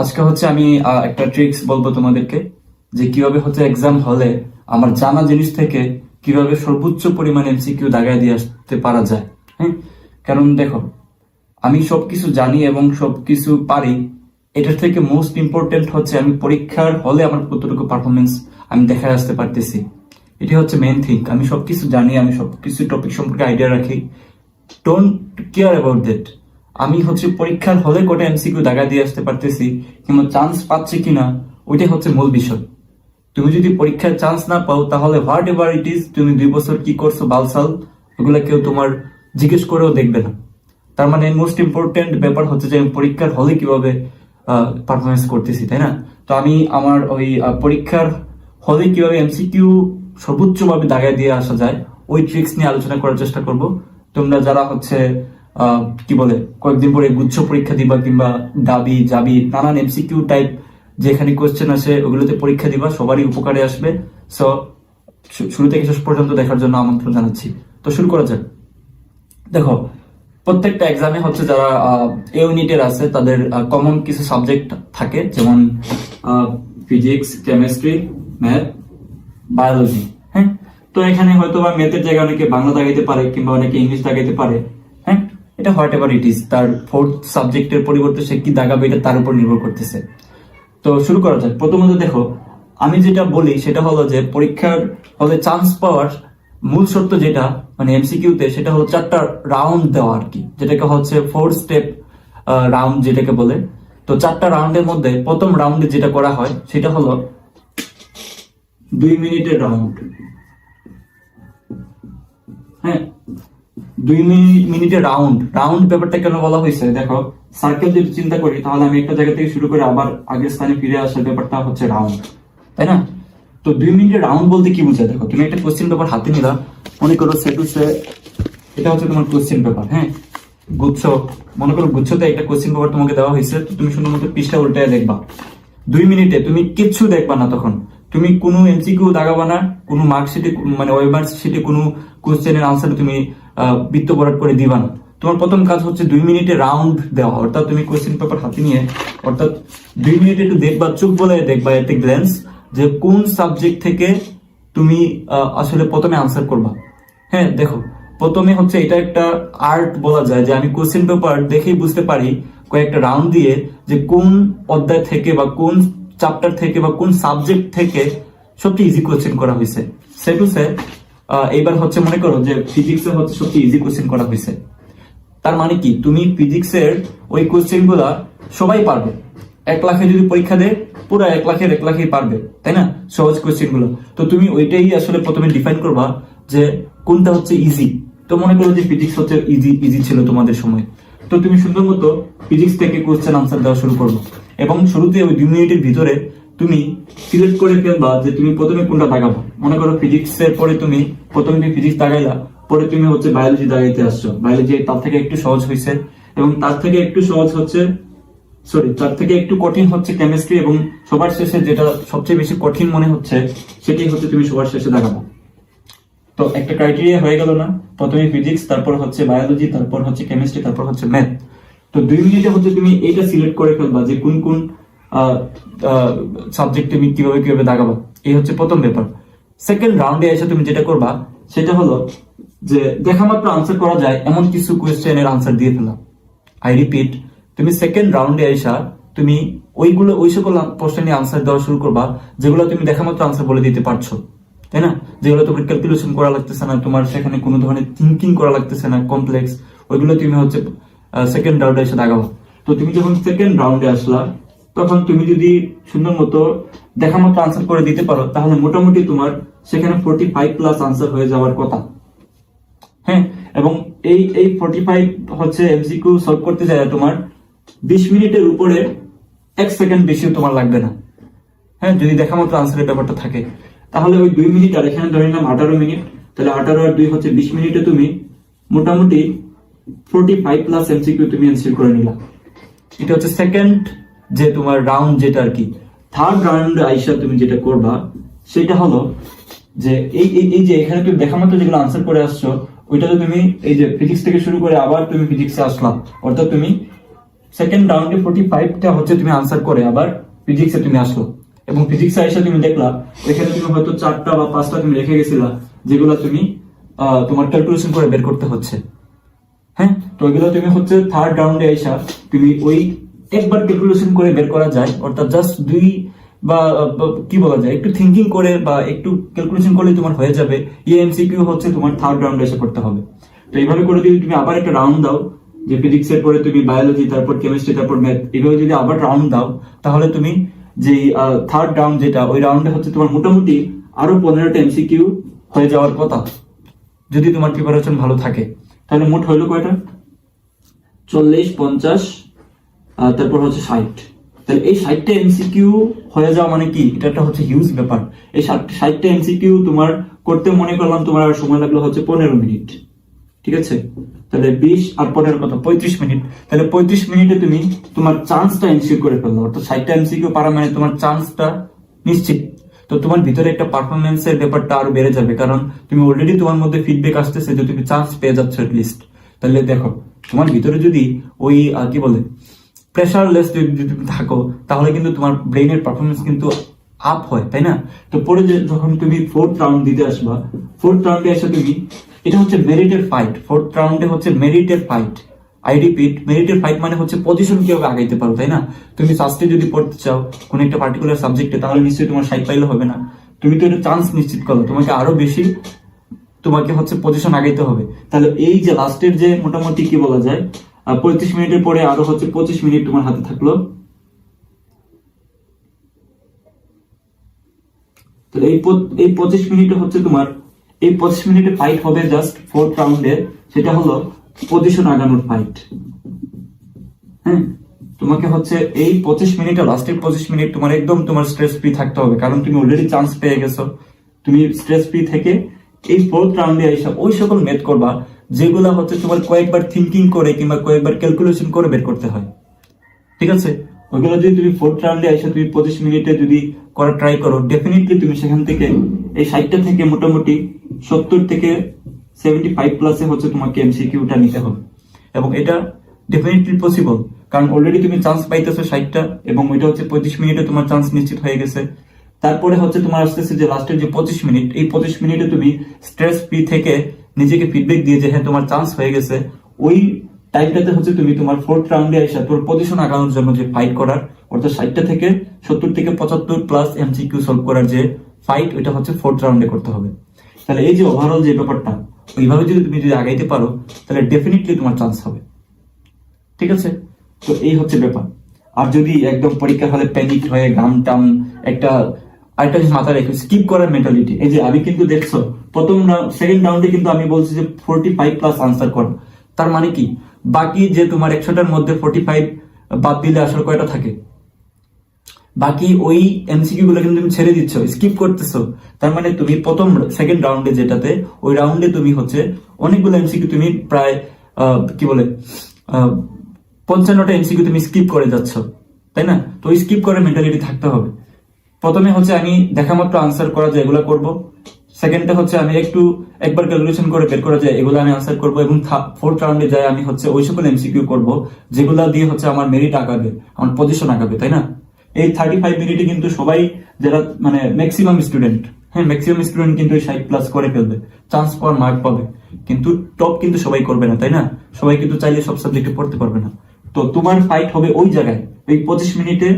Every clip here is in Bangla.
আজকে হচ্ছে আমি একটা ট্রিক্স বলব তোমাদেরকে, যে কীভাবে হচ্ছে এক্সাম হলে আমার জানা জিনিস থেকে কীভাবে সর্বোচ্চ পরিমাণ এমসিকিউ দাগায় দিয়ে আসতে পারা যায় হ্যাঁ? কারণ দেখো, আমি সবকিছু জানি এবং সবকিছু পারি, এটার থেকে মোস্ট ইম্পর্টেন্ট হচ্ছে আমি পরীক্ষার হলে আমার কতটুকু পারফরমেন্স আমি দেখায় আসতে পারতেছি। এটি হচ্ছে মেন থিং আমি সবকিছু জানি, আমি সবকিছু টপিক সম্পর্কে আইডিয়া রাখি। ডোন্ট কেয়ার অ্যাবাউট দ্যাট আমি হচ্ছে পরীক্ষার হলে কটা এমসিকিউ দাগা দিয়ে আসতে পারতেছি, কিংবা চান্স পাচ্ছি কিনা, ওইটাই হচ্ছে মূল বিষয়। তুমি যদি পরীক্ষার চান্স না পাও, তাহলে হোয়াট এভার ইট ইজ তুমি দুই বছর কি করছ বালসাল, ওগুলো কেউ তোমার জিজ্ঞেস করেও দেখবে না। তার মানে মোস্ট ইম্পর্টেন্ট ব্যাপার হচ্ছে যে আমি পরীক্ষার হলে কীভাবে পারফরমেন্স করতেছি, তাই না? তো আমি আমার ওই পরীক্ষার হলে কীভাবে এমসিকিউ সর্বোচ্চভাবে দাগায় দিয়ে আসা যায়, ওই ট্রিক্স নিয়ে আলোচনা করার চেষ্টা করব। তোমরা যারা হচ্ছে কি বলে, কয়েকদিন পরে গুচ্ছ পরীক্ষা দিবা কিংবা দাবি, জাবি, নানান এমসিকিউ টাইপ যেখানে কোয়েশ্চেন আসে, ওগুলোতে পরীক্ষা দিবা, সবারই উপকারে আসবে। সো শুরু থেকে শেষ পর্যন্ত দেখার জন্য আমন্ত্রণ জানাচ্ছি। তো শুরু করা যাক। দেখো, প্রত্যেকটা এক্সামে হচ্ছে যারা এ ইউনিটের আছে, তাদের কমন কিছু সাবজেক্ট থাকে, যেমন ফিজিক্স কেমিস্ট্রি ম্যাথ বায়োলজি হ্যাঁ? তো এখানে হয়তো বা ম্যাথের জায়গায় অনেকে বাংলা দাগাইতে পারে, কিংবা অনেকে ইংলিশ দাগাইতে পারে। এটা হোয়াট এভার ইট ইজ তার ফোর্থ সাবজেক্টের পরিবর্তে সে কি দাগাবে এটা তার উপর নির্ভর করতেছে। তো শুরু করা যাক। প্রথমত দেখো, আমি যেটা বলি সেটা হলো যে পরীক্ষার হলে চান্স পাওয়ার মূল শর্ত যেটা মানে এমসিকিউতে সেটা হলো চারটা রাউন্ড দেওয়া আর কি, যেটাকে হচ্ছে ফোর স্টেপ রাউন্ড যেটাকে বলে। তো চারটা রাউন্ডের মধ্যে প্রথম রাউন্ডে যেটা করা হয়, সেটা হলো দুই মিনিটের রাউন্ড হ্যাঁ দুই মিনিট মিনিটের রাউন্ড রাউন্ড ব্যাপারটা কেন বলা হয়েছে? দেখো সার্কেল যদি চিন্তা করি, তাহলে আমি একটা জায়গা থেকে শুরু করে আবার আগের স্থানে ফিরে আসার ব্যাপারটা হচ্ছে রাউন্ড তাই না? তো দুই মিনিটের রাউন্ড বলতে কি বোঝায়? দেখো, তুমি একটা কোশ্চেন পেপার হাতে নিলা, মনে করো সে সে, এটা হচ্ছে তোমার কোশ্চেন পেপার হ্যাঁ? গুচ্ছ, মনে করো গুচ্ছতে একটা কোশ্চেন পেপার তোমাকে দেওয়া হয়েছে, তো তুমি সুন্দর মতো পৃষ্ঠা উল্টায় দেখবা। দুই মিনিটে তুমি কিচ্ছু দেখবা না তখন। তুমি কোনো এমসিকিউ দাগাবা না, কোনো মার্কশিটে মানে ওয়েবার শিটে কোনো কোশ্চেনের আনসার তুমি বৃত্ত বরাট করে দিবা না তোমার প্রথম কাজ হচ্ছে দুই মিনিটে রাউন্ড দেওয়া। অর্থাৎ তুমি কোশ্চেন পেপার হাতে নিয়ে, অর্থাৎ দুই মিনিটে একটু দেখবা, চোখ বলে দেখবা এতে গ্ল্যান্স যে কোন সাবজেক্ট থেকে তুমি আসলে প্রথমে আনসার করবা। হ্যাঁ দেখো, প্রথমে হচ্ছে এটা একটা আর্ট বলা যায়, যে আমি কোশ্চেন পেপার দেখেই বুঝতে পারি, কয়েকটা রাউন্ড দিয়ে, যে কোন অধ্যায় থেকে বা কোন চ্যাপ্টার থেকে বা কোন সাবজেক্ট থেকে সবচেয়ে ইজি কোশ্চেন করা হয়েছে। সে টু সে এইবার হচ্ছে মনে করো যে ফিজিক্সে হচ্ছে সবচেয়ে ইজি কোশ্চেন করা হয়েছে। তার মানে কি? তুমি ফিজিক্সের ওই কোশ্চেনগুলা সবাই পারবে। এক লাখে যদি পরীক্ষা দেয়, পুরো এক লাখের এক লাখেই পারবে, তাই না? সহজ কোশ্চেনগুলো। তো তুমি ওইটাই আসলে প্রথমে ডিফাইন করবা যে কোনটা হচ্ছে ইজি তো মনে করো যে ফিজিক্স হচ্ছে ইজি ইজি ছিল তোমাদের সময়। তো তুমি সুন্দর মতো ফিজিক্স থেকে কোশ্চেন আনসার দেওয়া শুরু করব। এবং শুরুতে ওই দুই মিনিটের ভিতরে তুমি সিলেক্ট করে ফেলবা যে তুমি প্রথমে কোনটা দাগাবো মনে করো ফিজিক্স এর পরে তুমি প্রথমে তুমি ফিজিক্স দাগাইলা পরে তুমি হচ্ছে বায়োলজি দাগাইতে আসছো। বায়োলজি তার থেকে একটু সহজ হয়েছে এবং তার থেকে একটু সহজ হচ্ছে সরি তার থেকে একটু কঠিন হচ্ছে কেমিস্ট্রি এবং সবার শেষে যেটা সবচেয়ে বেশি কঠিন মনে হচ্ছে সেটাই হচ্ছে তুমি সবার শেষে দেখাবো তো একটা ক্রাইটেরিয়া হয়ে গেল না? প্রথমে ফিজিক্স তারপর হচ্ছে বায়োলজি তারপর হচ্ছে কেমিস্ট্রি তারপর হচ্ছে ম্যাথ তো দুই মিনিটে হচ্ছে তুমি এইটা সিলেক্ট করে ফেলবা যে কোন কোন সাবজেক্ট তুমি কীভাবে কীভাবে দাগাবো, এই হচ্ছে প্রথম ব্যাপার সেকেন্ড রাউন্ডে এসে তুমি যেটা করবা, সেটা হলো যে দেখা মাত্র আনসার করা যায়, এমন কিছু কোয়েশ্চেনের আনসার দিয়ে ফেলা। আই রিপিট তুমি সেকেন্ড রাউন্ডে এসা তুমি ওইগুলো, ওই সকল প্রশ্নের আনসার দেওয়া শুরু করবা, যেগুলো তুমি দেখা মাত্র আনসার বলে দিতে পারছ। তাই না? যেগুলো তোমার ক্যালকুলেশন করা লাগতেছে না, তোমার সেখানে কোনো ধরনের থিঙ্কিং করা লাগতেছে না কমপ্লেক্স ওইগুলো তুমি হচ্ছে সেকেন্ড রাউন্ডে এসে দাগাবো। তো তুমি যখন সেকেন্ড রাউন্ডে আসলা তখন তুমি যদি সুন্দর মতো দেখা মতো আনসার করে দিতে পারো, তাহলে মোটামুটি তোমার সেখানে ফোর্টি ফাইভ প্লাস আনসার হয়ে যাওয়ার কথা। হ্যাঁ? এবং এই এই ফোর্টি ফাইভ হচ্ছে এমসিকিউ সলভ করতে যায় তোমার বিশ মিনিটের উপরে এক সেকেন্ড বেশিও তোমার লাগবে না। হ্যাঁ? যদি দেখা মতো আনসারের ব্যাপারটা থাকে। তাহলে ওই দুই মিনিট, আর এখানে ধরে নিলাম আঠারো মিনিট, তাহলে আঠারো আর দুই হচ্ছে বিশ মিনিটে তুমি মোটামুটি ফোর্টি ফাইভ প্লাস এমসিকিউ তুমি অ্যান্সার করে নিলা। এটা হচ্ছে সেকেন্ড যে তোমার রাউন্ড যেটা আর কি থার্ড রাউন্ড আইসা তুমি যেটা করবা, সেটা হলো যে এই, এই- যে এখানে তুমি দেখা মতো যেগুলো আনসার করে আসছো, ওইটাতে তুমি এই যে ফিজিক্স থেকে শুরু করে আবার তুমি ফিজিক্সে আসলাম অর্থাৎ তুমি সেকেন্ড রাউন্ডে ফোর্টি ফাইভটা হচ্ছে তুমি আনসার করে আবার ফিজিক্সে তুমি আসলো। এবং ফিজিক্সে এসে তুমি দেখলা, এখানে তুমি হয়তো চারটা বা পাঁচটা তুমি রেখে গেছিলা, যেগুলো তুমি তোমার ক্যালকুলেশন করে বের করতে হচ্ছে। হ্যাঁ? তো ওইগুলো তুমি হচ্ছে থার্ড রাউন্ডে আইসা, তুমি ওই একবার ক্যালকুলেশন করে বের করা যায়, অর্থাৎ জাস্ট দুই বা কি বলা যায়, একটু থিঙ্কিং করে বা একটু ক্যালকুলেশন করলে তোমার হয়ে যাবে। এমসিকিউ হচ্ছে তোমার থার্ড রাউন্ডে এসে করতে হবে। তো এইভাবে করে যদি তুমি আবার একটা রাউন্ড দাও, যে ফিজিক্স এর পরে তুমি বায়োলজি তারপর কেমিস্ট্রি তারপর ম্যাথ এইভাবে যদি আবার রাউন্ড দাও, তাহলে তুমি যে থার্ড রাউন্ড যেটা, ওই রাউন্ডে হচ্ছে তোমার মোটামুটি আরও পনেরোটা এমসিকিউ হয়ে যাওয়ার কথা। যদি তোমার প্রিপারেশন ভালো থাকে। তাহলে মোট হইল কয়টা? চল্লিশ, পঞ্চাশ তারপর হচ্ছে ষাট তাহলে এই ষাটটা এমসিকিউ হয়ে যাওয়া মানে কি? এটা একটা হচ্ছে হিউজ ব্যাপার। এই ষাটটা এমসিকিউ তোমার করতে মনে করলাম, তোমার আর সময় লাগল হচ্ছে পনেরো মিনিট। ঠিক আছে? তাহলে বিশ আর পনেরো কত? পঁয়ত্রিশ মিনিট। তাহলে পঁয়ত্রিশ মিনিটে তুমি তোমার চান্সটা এনসিউ করে ফেলল। অর্থাৎ ষাটটা এমসিকিউ পারা মানে তোমার চান্সটা নিশ্চিত। তো তোমার ভিতরে একটা পারফরমেন্সের ব্যাপারটা আরও বেড়ে যাবে। কারণ তুমি অলরেডি তোমার মধ্যে ফিডব্যাক আসতেছে যে তুমি চান্স পেয়ে যাচ্ছ লিস্ট তাহলে দেখো, তোমার ভিতরে যদি ওই কি বলে? প্রেশারলেস যদি তুমি থাকো, তাহলে কিন্তু তোমার ব্রেইনের পারফরমেন্স কিন্তু আপ হয়, তাই না? তো পরে যখন তুমি ফোর্থ রাউন্ড দিতে আসবা ফোর্থ রাউন্ডে এসে তুমি, এটা হচ্ছে মেরিটের ফাইট ফোর্থ রাউন্ডে হচ্ছে মেরিটের ফাইট আই রিপিট মেরিটের ফাইট মানে হচ্ছে পজিশন কীভাবে আগাইতে পারো, তাই না? তুমি ফার্স্টে যদি পড়তে চাও কোন একটা পার্টিকুলার সাবজেক্টে তাহলে নিশ্চয়ই তোমার সাইড পাইলে হবে না। তুমি তো এটা চান্স নিশ্চিত করো, তোমাকে আরও বেশি তোমাকে হচ্ছে পজিশন আগাইতে হবে। তাহলে এই যে লাস্টের যে মোটামুটি কি বলা যায় পঁয়ত্রিশ মিনিটের পরে আরও হচ্ছে পঁচিশ মিনিট তোমার হাতে থাকল। এই পঁচিশ মিনিটে হচ্ছে তোমার এই পঁচিশ মিনিটে ফাইট হবে জাস্ট ফোর্থ রাউন্ডে সেটা হলো পজিশন আগানোর ফাইট হ্যাঁ? তোমাকে হচ্ছে এই পঁচিশ মিনিটে লাস্টের পঁচিশ মিনিট তোমার একদম তোমার স্ট্রেস ফ্রি থাকতে হবে। কারণ তুমি অলরেডি চান্স পেয়ে গেছো। তুমি স্ট্রেস ফ্রি থেকে এই ফোর্থ রাউন্ডে এসে ওই সকল মেথ করবা। যেগুলো হচ্ছে তোমার কয়েকবার থিঙ্কিং করে কিংবা কয়েকবার ক্যালকুলেশন করে বের করতে হয়। ঠিক আছে? ওইগুলো যদি তুমি ফোর্থ রাউন্ডে এসে তুমি পঁচিশ মিনিটে যদি করা ট্রাই করো ডেফিনেটলি তুমি সেখান থেকে এই ষাটটা থেকে মোটামুটি সত্তর থেকে সেভেন্টি ফাইভ প্লাসে হচ্ছে তোমাকে এমসিকিউটা নিতে হবে। এবং এটা ডেফিনেটলি পসিবল কারণ অলরেডি তুমি চান্স পাইতেছো ষাটটা এবং ওইটা হচ্ছে পঁচিশ মিনিটে তোমার চান্স নিশ্চিত হয়ে গেছে। তারপরে হচ্ছে তোমার আসতেছে যে লাস্টের যে পঁচিশ মিনিট, এই পঁচিশ মিনিটে তুমি স্ট্রেস ফ্রি থেকে নিজেকে ফিডব্যাক দিয়ে যে হ্যাঁ তোমার চান্স হয়ে গেছে। ওই টাইমটাতে হচ্ছে তুমি তোমার ফোর্থ রাউন্ডে এসে তোর পজিশন আগানোর জন্য যে ফাইট করার, অর্থাৎ ষাটটা থেকে সত্তর থেকে পঁচাত্তর প্লাস এমসিকিউ সলভ করার যে ফাইট ওইটা হচ্ছে ফোর্থ রাউন্ডে করতে হবে। তাহলে এই যে ওভারঅল যে ব্যাপারটা, ওইভাবে যদি তুমি যদি আগাইতে পারো, তাহলে ডেফিনেটলি তোমার চান্স হবে। ঠিক আছে? তো এই হচ্ছে ব্যাপার। আর যদি একদম পরীক্ষা হলে প্যানিক হয়ে গাম টাম একটা আরেকটা মাথায় রেখে স্কিপ করার মেন্টালিটি এই যে, আমি কিন্তু দেখছ প্রথম সেকেন্ড রাউন্ডে কিন্তু আমি বলছি যে ফোর্টি ফাইভ প্লাস আনসার করো। তার মানে কি? বাকি যে তোমার একশোটার মধ্যে ফোর্টি ফাইভ বাদ দিলে আসলে কয়টা থাকে? বাকি ওই এমসিকিউ গুলো কিন্তু তুমি ছেড়ে দিচ্ছ স্কিপ করতেছো। তার মানে তুমি প্রথম সেকেন্ড রাউন্ডে যেটাতে, ওই রাউন্ডে তুমি হচ্ছে অনেকগুলো এমসিকিউ তুমি প্রায় কি বলে পঞ্চান্নটা এমসিকিউ তুমি স্কিপ করে যাচ্ছ, তাই না? তো স্কিপ করার মেন্টালিটি থাকতে হবে। প্রথমে হচ্ছে আমি দেখা মাত্র আনসার করা যায় এগুলো করব। সেকেন্ডটা হচ্ছে আমি একটু একবার ক্যালকুলেশন করে বের করা যায় এগুলো আমি আনসার করব এবং ফোর্থ রাউন্ডে যায় আমি হচ্ছে ওই সকল এমসিকিউ করব, যেগুলো দিয়ে হচ্ছে আমার মেরিট আগাবে, আমার পজিশন আগাবে, তাই না? এই থার্টি ফাইভ মিনিটে কিন্তু সবাই যারা মানে ম্যাক্সিমাম স্টুডেন্ট হ্যাঁ ম্যাক্সিমাম স্টুডেন্ট কিন্তু ষাট প্লাস করে ফেলবে চান্স পাওয়ার মার্ক পাবে, কিন্তু টপ কিন্তু সবাই করবে না, তাই না? সবাই কিন্তু চাইলে সব সাবজেক্টে পড়তে পারবে না। তো তোমার ফাইট হবে ওই জায়গায়, এই পঁচিশ মিনিটে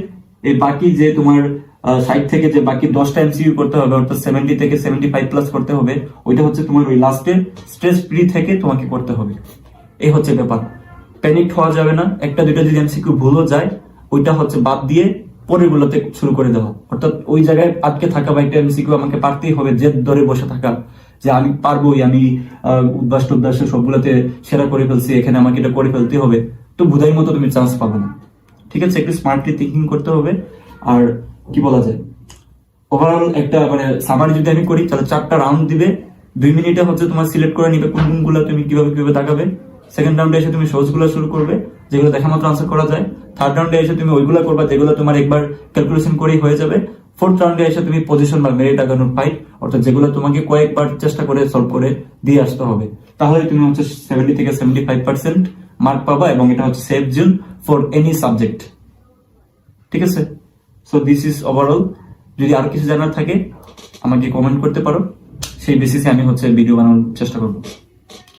এই বাকি যে তোমার সাইড থেকে যে বাকি দশটা এমসিইউ করতে হবে, অর্থাৎ সেভেন্টি থেকে সেভেন্টি ফাইভ প্লাস করতে হবে, ওইটা হচ্ছে তোমার ওই লাস্টের স্ট্রেস ফ্রি থেকে তোমাকে করতে হবে। এই হচ্ছে ব্যাপার। প্যানিক হওয়া যাবে না। একটা দুইটা যদি এমসিকিউ ভুলও যায়, ওইটা হচ্ছে বাদ দিয়ে পরের গুলোতে শুরু করে দেওয়া। অর্থাৎ ওই জায়গায় আটকে থাকা বা একটা এমসিকিউ আমাকে পারতেই হবে, জেদ ধরে বসে থাকা, যে আমি পারবোই, আমি উদ্বাস টুদ্বাস সবগুলোতে সেরা করে ফেলছি, এখানে আমাকে এটা করে ফেলতে হবে। তো বুধাই মতো তুমি চান্স পাবে না। ঠিক আছে, একটু স্মার্টলি থিঙ্কিং করতে হবে। আর কি বলা যায়? ওভারঅল একটা মানে সামারি যদি আমি করি, তাহলে চারটা রাউন্ড দিবে। দুই মিনিটে হচ্ছে তোমার সিলেক্ট করে নিবে কোন কোনগুলো তুমি কীভাবে কীভাবে তাকাবে। সেকেন্ড রাউন্ডে এসে তুমি সহজগুলো শুরু করবে, যেগুলো দেখা মাত্র আনসার করা যায়। থার্ড রাউন্ডে এসে তুমি ওইগুলো করবা, যেগুলো তোমার একবার ক্যালকুলেশন করেই হয়ে যাবে। ফোর্থ রাউন্ডে এসে তুমি পজিশন বা মেরিট আগানোর ফাইট অর্থাৎ যেগুলো তোমাকে কয়েকবার চেষ্টা করে সলভ করে দিয়ে আসতে হবে। তাহলে তুমি হচ্ছে সেভেন্টি থেকে সেভেন্টি ফাইভ পার্সেন্ট মার্ক পাবা এবং এটা হচ্ছে safe zone for any subject ঠিক আছে? সো দিস ইজ ওভারঅল যদি আরও কিছু জানার থাকে, আমাকে কমেন্ট করতে পারো। সেই বেসিসে আমি হচ্ছে ভিডিও বানানোর চেষ্টা করব।